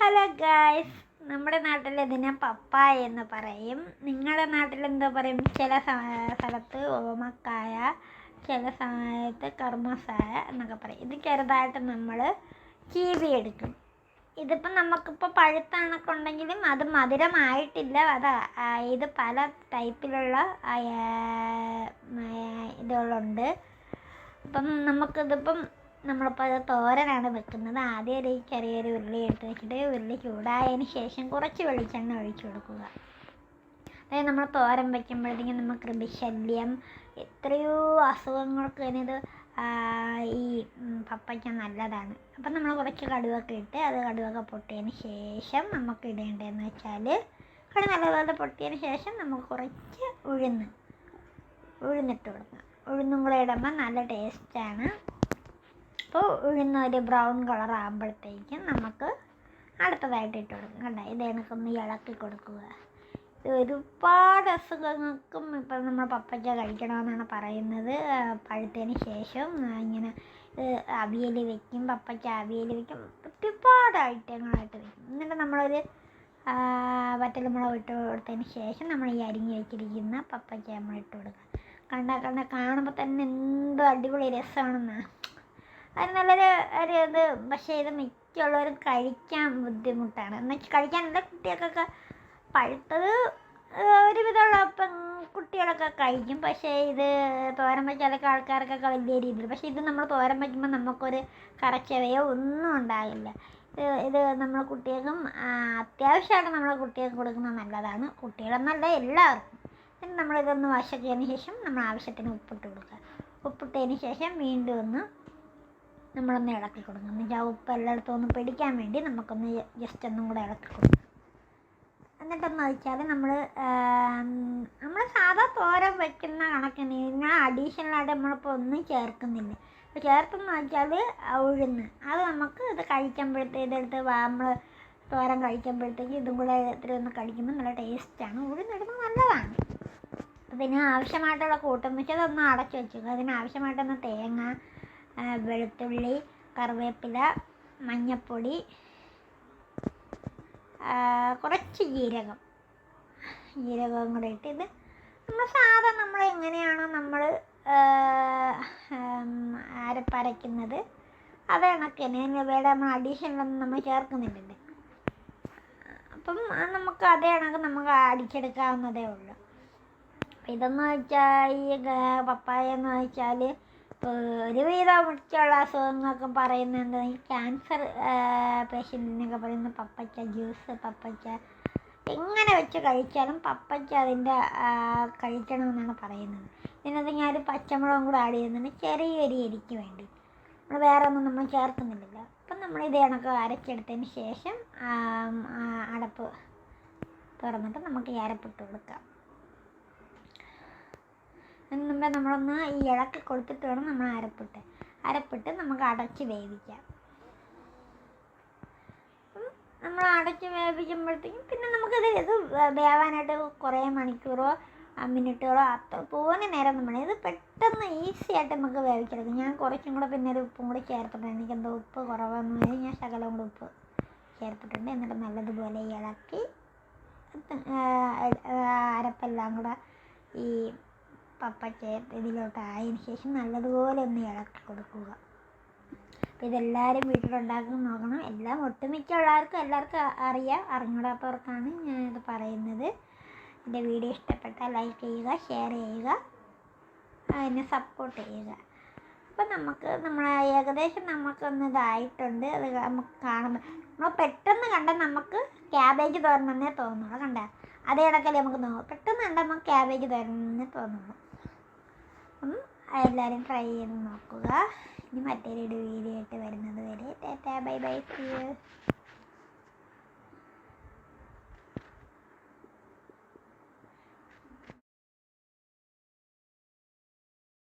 Hello guys. നമ്മുടെ നാട്ടിൽ ഇതിനെ പപ്പായ എന്ന് പറയും. നിങ്ങളുടെ നാട്ടിൽ എന്താ പറയും? ചില സ്ഥലത്ത് ഓമക്കായ ചില സമയത്ത് കർമ്മസായ എന്നൊക്കെ പറയും. ഇത് ചെറുതായിട്ട് നമ്മൾ ചീവി എടുക്കും. ഇതിപ്പോൾ നമുക്കിപ്പോൾ പഴുത്താണൊക്കെ ഉണ്ടെങ്കിലും അത് മധുരമായിട്ടില്ല. അത് ഇത് പല ടൈപ്പിലുള്ള ഇതുകളുണ്ട്. അപ്പം നമുക്കിതിപ്പം നമ്മളിപ്പോൾ അത് തോരനാണ് വെക്കുന്നത്. ആദ്യം ഒരു ചെറിയൊരു ഉരുളി എടുത്ത് വെച്ചിട്ട് ഉരുളി ചൂടായതിന് ശേഷം കുറച്ച് വെളിച്ചെണ്ണ ഒഴിച്ചു കൊടുക്കുക. അതായത് നമ്മൾ തോരൻ വയ്ക്കുമ്പോഴത്തേക്കും നമുക്ക് കൃമിശല്യം എത്രയോ അസുഖങ്ങൾക്ക് തന്നെ ഈ പപ്പയ്ക്ക നല്ലതാണ്. അപ്പം നമ്മൾ കുറച്ച് കടുവൊക്കെ ഇട്ട് അത് കടുവൊക്കെ പൊട്ടിയതിന് ശേഷം നമുക്ക് ഇടേണ്ടതെന്ന് വെച്ചാൽ കടു നല്ലതുപോലെ പൊട്ടിയതിന് ശേഷം നമുക്ക് കുറച്ച് ഉഴുന്ന് ഉഴുന്നിട്ട് കൊടുക്കാം ഉഴുന്നും കൂടെ ഇടുമ്പോൾ നല്ല ടേസ്റ്റാണ് അപ്പോൾ ഉഴുന്ന് ഒരു ബ്രൗൺ കളർ ആകുമ്പോഴത്തേക്കും നമുക്ക് അടുത്തതായിട്ട് ഇട്ട് കൊടുക്കും. കണ്ടോ? ഇത് എനിക്കൊന്ന് ഇളക്കി കൊടുക്കുക. ഒരുപാട് അസുഖങ്ങൾക്കും ഇപ്പം നമ്മൾ പപ്പയ്ക്ക കഴിക്കണമെന്നാണ് പറയുന്നത്. പഴുത്തതിന് ശേഷം ഇങ്ങനെ അവിയൽ വെക്കും പപ്പയ്ക്ക അവിയൽ വെക്കും. ഒരുപാട് ഐറ്റങ്ങളായിട്ട് വെക്കും. എന്നിട്ട് നമ്മളൊരു വറ്റൽമുളക് ഇട്ട് കൊടുത്തതിന് ശേഷം നമ്മൾ ഈ അരിഞ്ഞ് വെച്ചിരിക്കുന്ന പപ്പയ്ക്ക നമ്മൾ ഇട്ട് കൊടുക്കുക. കണ്ട? കാണുമ്പോൾ തന്നെ എന്ത് അടിപൊളി രസമാണെന്നാണ് അത് നല്ലൊരു ഒരു ഇത് പക്ഷേ ഇത് മിക്കുള്ളവരും കഴിക്കാൻ ബുദ്ധിമുട്ടാണ്. എന്നുവെച്ചാൽ കഴിക്കാൻ എന്താ കുട്ടികൾക്കൊക്കെ പഴുത്തത് ഒരുവിധമുള്ള ഇപ്പം കുട്ടികളൊക്കെ കഴിക്കും. പക്ഷേ ഇത് തോരൻ വെച്ചാലൊക്കെ ആൾക്കാർക്കൊക്കെ വലിയ രീതിയിൽ പക്ഷേ ഇത് നമ്മൾ തോരൻ വയ്ക്കുമ്പോൾ നമുക്കൊരു കറച്ചവയോ ഒന്നും ഉണ്ടാകില്ല. ഇത് നമ്മൾ കുട്ടികൾക്കും അത്യാവശ്യമായിട്ട് നമ്മൾ കുട്ടികൾക്ക് കൊടുക്കുന്നത് നല്ലതാണ്. കുട്ടികളെന്നല്ല എല്ലാവർക്കും. നമ്മളിതൊന്ന് വശക്കിയതിന് ശേഷം നമ്മൾ ആവശ്യത്തിന് ഉപ്പിട്ട് കൊടുക്കുക. ഉപ്പിട്ടതിന് ശേഷം വീണ്ടും ഒന്ന് നമ്മളൊന്ന് ഇളക്കി കൊടുക്കും എന്നിട്ട് ആ ഉപ്പ് എല്ലായിടത്തും ഒന്ന് പിടിക്കാൻ വേണ്ടി നമുക്കൊന്ന് ജസ്റ്റ് ഒന്നും കൂടെ ഇളക്കി കൊടുക്കും എന്നിട്ടെന്ന് വെച്ചാൽ നമ്മൾ നമ്മൾ സാധാ തോരൻ വെക്കുന്ന കണക്കിന് ഇതിന് അഡീഷണലായിട്ട് നമ്മളിപ്പോൾ ഒന്നും ചേർക്കുന്നില്ല. അപ്പോൾ ചേർത്തെന്ന് വെച്ചാൽ ഉഴുന്ന്. അത് നമുക്ക് ഇത് കഴിക്കുമ്പോഴത്തേ ഇതെടുത്ത് നമ്മൾ തോരൻ കഴിക്കുമ്പോഴത്തേക്ക് ഇതും കൂടെ ഒന്ന് കഴിക്കുമ്പോൾ നല്ല ടേസ്റ്റാണ് ഉഴുന്നിടുന്നത് നല്ലതാണ്. പിന്നെ ആവശ്യമായിട്ടുള്ള കൂട്ടം വെച്ചാൽ അതൊന്ന് അടച്ചു വെച്ചേക്കുക അതിന് ആവശ്യമായിട്ടൊന്ന് തേങ്ങ വെളുത്തുള്ളി കറിവേപ്പില മഞ്ഞൾപ്പൊടി ആ, കുറച്ച് ജീരകം. ജീരകം കൂടെ ഇട്ട് ഇത് നമ്മൾ സാധാ നമ്മൾ എങ്ങനെയാണോ നമ്മൾ അരപ്പരയ്ക്കുന്നത് അത് കണക്ക് തന്നെ. വേറെ നമ്മൾ അഡീഷണലൊന്നും നമ്മൾ ചേർക്കുന്നില്ലല്ലോ. അപ്പം നമുക്ക് അതേ കണക്ക് നമുക്ക് അടിച്ചെടുക്കാവുന്നതേ ഉള്ളൂ. ഇതെന്ന് വെച്ചാൽ ഈ പപ്പായ എന്ന് വെച്ചാൽ ഒരുവിധം മിക്കുള്ള അസുഖങ്ങളൊക്കെ പറയുന്നത് എന്താ ഈ ക്യാൻസർ പേഷ്യന്റിനൊക്കെ പറയുന്നത് പപ്പയ്ക്ക ജ്യൂസ് പപ്പയ്ക്ക എങ്ങനെ വെച്ച് കഴിച്ചാലും പപ്പയ്ക്ക അതിന്റെ കഴിക്കണമെന്നാണ് പറയുന്നത്. ഇതിനകത്ത് ഞാനൊരു പച്ചമുളകും കൂടെ ആഡ് ചെയ്യുന്നുണ്ട്. ചെറിയൊരു എരിക്ക് വേണ്ടി. നമ്മൾ വേറെ ഒന്നും നമ്മൾ ചേർക്കുന്നില്ലല്ലോ. അപ്പം നമ്മൾ ഇത് കണക്ക് അരച്ചെടുത്തതിന് ശേഷം അടപ്പ് തുറന്നിട്ട് നമുക്ക് ഈ അരപ്പിട്ട് കൊടുക്കാം. മുമ്പേ നമ്മളൊന്ന് ഈ ഇളക്കി കൊടുത്തിട്ട് വേണം നമ്മൾ അരപ്പിട്ട്. അരപ്പിട്ട് നമുക്ക് അടച്ച് വേവിക്കാം. നമ്മൾ അടച്ച് വേവിക്കുമ്പോഴത്തേക്കും പിന്നെ നമുക്കിത് ഇത് വേവാനായിട്ട് കുറേ മണിക്കൂറോ മിനിറ്റുകളോ അത്ര തോനെ നേരം നമ്മൾ ഇത് പെട്ടെന്ന് ഈസി ആയിട്ട് നമുക്ക് വേവിച്ചെടുക്കും. ഞാൻ കുറച്ചും കൂടെ പിന്നെ ഒരു ഉപ്പും കൂടി ചേർത്തിട്ടുണ്ട്. എനിക്ക് എന്തോ ഉപ്പ് കുറവെന്ന് പറഞ്ഞാൽ ഞാൻ ശകലം കൂടെ ഉപ്പ് ചേർത്തിട്ടുണ്ട്. എന്നിട്ട് നല്ലതുപോലെ ഇളക്കി അരപ്പെല്ലാം കൂടെ ഈ പപ്പയ്ക്ക ഇതിലോട്ട് ആയതിന് ശേഷം നല്ലതുപോലെ ഒന്ന് ഇളക്കി കൊടുക്കുക. അപ്പോൾ ഇതെല്ലാവരും വീട്ടിലുണ്ടാക്കി നോക്കണം. എല്ലാം ഒട്ടുമിക്ക ഉള്ളവർക്കും എല്ലാവർക്കും അറിയാം അറിഞ്ഞൂടാത്തവർക്കാണ് ഞാനിത് പറയുന്നത്. എന്റെ വീഡിയോ ഇഷ്ടപ്പെട്ടാൽ ലൈക്ക് ചെയ്യുക ഷെയർ ചെയ്യുക അതിനെ സപ്പോർട്ട് ചെയ്യുക. അപ്പം നമുക്ക് നമ്മൾ ഏകദേശം നമുക്കൊന്ന് ഇതായിട്ടുണ്ട്. അത് നമുക്ക് കാണുമ്പോൾ നമ്മൾ പെട്ടെന്ന് കണ്ടാൽ നമുക്ക് ക്യാബേജ് തോരണമെന്നേ തോന്നുള്ളൂ കണ്ട? അതേ നമുക്ക് തോന്നും പെട്ടെന്ന് കണ്ടാൽ നമുക്ക് ക്യാബേജ് തോരണമെന്നേ തോന്നുള്ളൂ. അപ്പം എല്ലാവരും ട്രൈ ചെയ്ത് നോക്കുക. ഇനി മറ്റൊരു വീഡിയോ ആയിട്ട് വരുന്നത് വരെ ടാറ്റാ ബൈ ബൈ സി